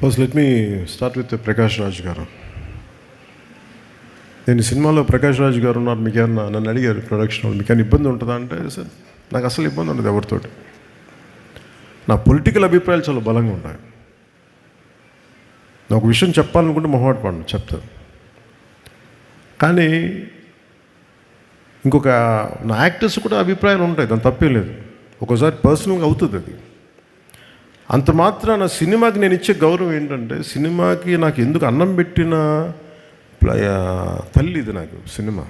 First let me start with Prakash Raj garu. నేను సినిమాలో ప్రకాష్ రాజ్ గారు ఉన్నారు మీకు ఏమన్నా నన్ను అడిగారు ప్రొడక్షన్ వాళ్ళు మీకు ఏమైనా ఇబ్బంది ఉంటుందా అంటే సార్ నాకు అసలు ఇబ్బంది ఉండదు ఎవరితోటి. నా పొలిటికల్ అభిప్రాయాలు చాలా బలంగా ఉంటాయి. నాకు ఒక విషయం చెప్పాలనుకుంటే మొహమాట పడను చెప్తాను కానీ ఇంకొక నా యాక్టర్స్ కూడా అభిప్రాయాలు ఉంటాయి దాని తప్పేం లేదు. ఒక్కోసారి పర్సనల్గా అవుతుంది అది. అంత మాత్రాన సినిమాకి నేను ఇచ్చే గౌరవం ఏంటంటే సినిమాకి నాకు ఎందుకు అన్నం పెట్టిన తల్లి ఇది నాకు సినిమా.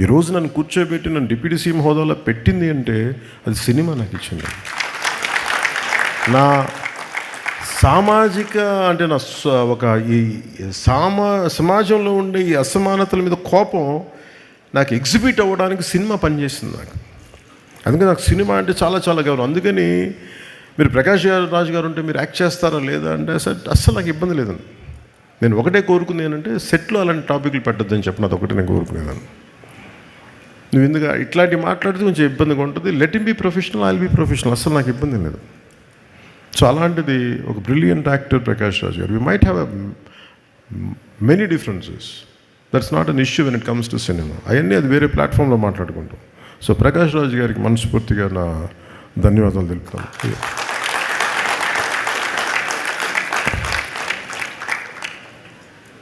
ఈరోజు నన్ను కూర్చోబెట్టి నన్ను డిప్యూటీ సీఎం హోదాలో పెట్టింది అంటే అది సినిమా నాకు ఇచ్చింది. నా సామాజిక అంటే నా ఒక ఈ సామా సమాజంలో ఉండే ఈ అసమానతల మీద కోపం నాకు ఎగ్జిబిట్ అవ్వడానికి సినిమా పనిచేసింది నాకు. అందుకే నాకు సినిమా అంటే చాలా చాలా గౌరవం. అందుకని మీరు ప్రకాష్ గారు రాజు గారు ఉంటే మీరు యాక్ట్ చేస్తారా లేదా అంటే సార్ అస్సలు నాకు ఇబ్బంది లేదండి. నేను ఒకటే కోరుకుంది ఏంటంటే సెట్లో అలాంటి టాపిక్లు పెట్టద్దని చెప్పిన అది ఒకటే నేను కోరుకునేదాన్ని. నువ్వు ఎందుకు ఇట్లాంటి మాట్లాడితే కొంచెం ఇబ్బందిగా ఉంటుంది. Let him be professional I'll be professional అస్సలు నాకు ఇబ్బంది లేదు. సో అలాంటిది ఒక brilliant actor Prakash Raj garu. We might have many differences that's not an issue when it comes to cinema అవన్నీ అది వేరే ప్లాట్ఫామ్లో మాట్లాడుకుంటాం. సో ప్రకాష్ రాజ్ గారికి మనస్ఫూర్తిగా నా ధన్యవాదాలు తెలుపుతాను.